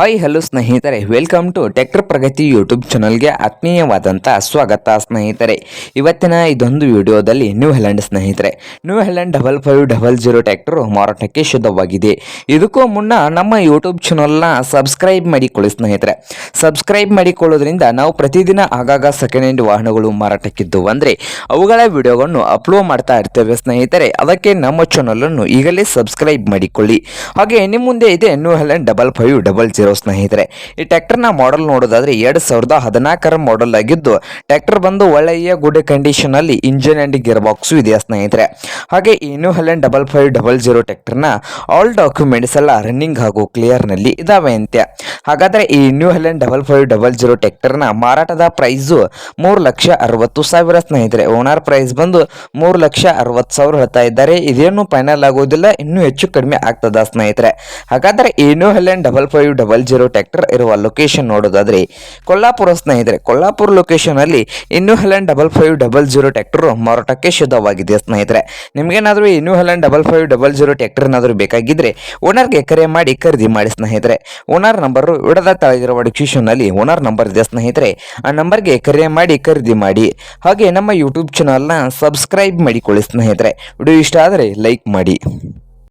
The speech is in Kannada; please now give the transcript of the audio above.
ಹಾಯ್ ಹಲೋ ಸ್ನೇಹಿತರೆ. Welcome to tractor Pragati YouTube ಚಾನಲ್ಗೆ ಆತ್ಮೀಯವಾದಂಥ ಸ್ವಾಗತ ಸ್ನೇಹಿತರೆ. ಇವತ್ತಿನ ಇದೊಂದು ವಿಡಿಯೋದಲ್ಲಿ ನ್ಯೂ ಹೆಲೆಂಡ್ ಸ್ನೇಹಿತರೆ. New Holland double five double zero tractor ಮಾರಾಟಕ್ಕೆ ಶುದ್ಧವಾಗಿದೆ. ಇದಕ್ಕೂ ಮುನ್ನ ನಮ್ಮ ಯೂಟ್ಯೂಬ್ ಚಾನಲ್ನ ಸಬ್ಸ್ಕ್ರೈಬ್ ಮಾಡಿಕೊಳ್ಳಿ ಸ್ನೇಹಿತರೆ. ಸಬ್ಸ್ಕ್ರೈಬ್ ಮಾಡಿಕೊಳ್ಳೋದ್ರಿಂದ ನಾವು ಪ್ರತಿದಿನ ಆಗಾಗ ಸೆಕೆಂಡ್ ಹ್ಯಾಂಡ್ ವಾಹನಗಳು ಮಾರಾಟಕ್ಕಿದ್ದು ಅಂದರೆ ಅವುಗಳ ವಿಡಿಯೋಗಳನ್ನು ಅಪ್ಲೋಡ್ ಮಾಡ್ತಾ ಇರ್ತೇವೆ ಸ್ನೇಹಿತರೆ. ಅದಕ್ಕೆ ನಮ್ಮ ಚಾನಲನ್ನು ಈಗಲೇ ಸಬ್ಸ್ಕ್ರೈಬ್ ಮಾಡಿಕೊಳ್ಳಿ. ಹಾಗೆ ನಿಮ್ಮ ಮುಂದೆ ಇದೆ New Holland double five double zero ಸ್ನೇಹಿತರೆ, ಈ ಟ್ರ್ಯಾಕ್ಟರ್ನ ಮಾಡೆಲ್ ನೋಡೋದಾದ್ರೆ ಎರಡು ಸಾವಿರದ ಹದಿನಾಲ್ಕರ ಮಾಡೆಲ್ ಆಗಿದ್ದು, ಟ್ರ್ಯಾಕ್ಟರ್ ಬಂದು ಒಳ್ಳೆಯ ಗುಡ್ ಕಂಡೀಷನ್ ಅಲ್ಲಿ ಇಂಜಿನ್ ಅಂಡ್ ಗಿಯರ್ ಬಾಕ್ಸ್ ಇದೆ ಸ್ನೇಹಿತರೆ. ಹಾಗೆ ಈ New Holland double five double zero ಟ್ರ್ಯಾಕ್ಟರ್ನ ಆಲ್ ಡಾಕ್ಯುಮೆಂಟ್ಸ್ ಎಲ್ಲ ರನ್ನಿಂಗ್ ಹಾಗೂ ಕ್ಲಿಯರ್ನಲ್ಲಿ ಇದಾವೆ ಅಂತೆ ಹಾಗಾದ್ರೆ ಈ New Holland double five double zero ಟ್ರ್ಯಾಕ್ಟರ್ನ ಮಾರಾಟದ ಪ್ರೈಸ್ ಮೂರು ಲಕ್ಷ ಅರವತ್ತು ಸಾವಿರ ಸ್ನೇಹಿತರೆ. ಓನರ್ ಪ್ರೈಸ್ ಬಂದು ಮೂರು ಲಕ್ಷ ಅರವತ್ತು ಸಾವಿರ ಹೇಳ್ತಾ ಇದ್ದಾರೆ. ಇದೇನು ಫೈನಲ್ ಆಗೋದಿಲ್ಲ, ಇನ್ನೂ ಹೆಚ್ಚು ಕಡಿಮೆ ಆಗ್ತದ ಸ್ನೇಹಿತರೆ. ಹಾಗಾದ್ರೆ ಈ New Holland double five double zero tractor ಇರುವ ಲೊಕೇಶನ್ ನೋಡೋದಾದ್ರೆ ಕೊಲ್ಲಾಪುರ ಸ್ನೇಹಿತರೆ, ಕೊಲ್ಲಾಪುರ ಲೊಕೇಶನ್ ಅಲ್ಲಿ ಇನ್ನೂ Holland double five double zero tractor ಮಾರಾಟಕ್ಕೆ ಶುದ್ಧವಾಗಿದೆ ಸ್ನೇಹಿತರೆ. ನಿಮಗೇನಾದರೂ ಇನ್ನೂ Holland double five double zero tractor ಏನಾದರೂ ಬೇಕಾಗಿದ್ರೆ ಓನರ್ಗೆ ಕರೆ ಮಾಡಿ ಖರೀದಿ ಮಾಡಿ ಸ್ನೇಹಿತರೆ. ಓನರ್ ನಂಬರ್ ವಿಡದ ತಳಗಿರುವ ಡಿಸ್ಕ್ರಿಪ್ಷನ್ ಅಲ್ಲಿ ಓನರ್ ನಂಬರ್ ಇದೆ ಸ್ನೇಹಿತರೆ. ಆ ನಂಬರ್ಗೆ ಕರೆ ಮಾಡಿ ಖರೀದಿ ಮಾಡಿ, ಹಾಗೆ ನಮ್ಮ ಯೂಟ್ಯೂಬ್ ಚಾನಲ್ನ ಸಬ್ಸ್ಕ್ರೈಬ್ ಮಾಡಿಕೊಳ್ಳಿ ಸ್ನೇಹಿತರೆ. ವಿಡಿಯೋ ಇಷ್ಟ ಆದರೆ ಲೈಕ್ ಮಾಡಿ.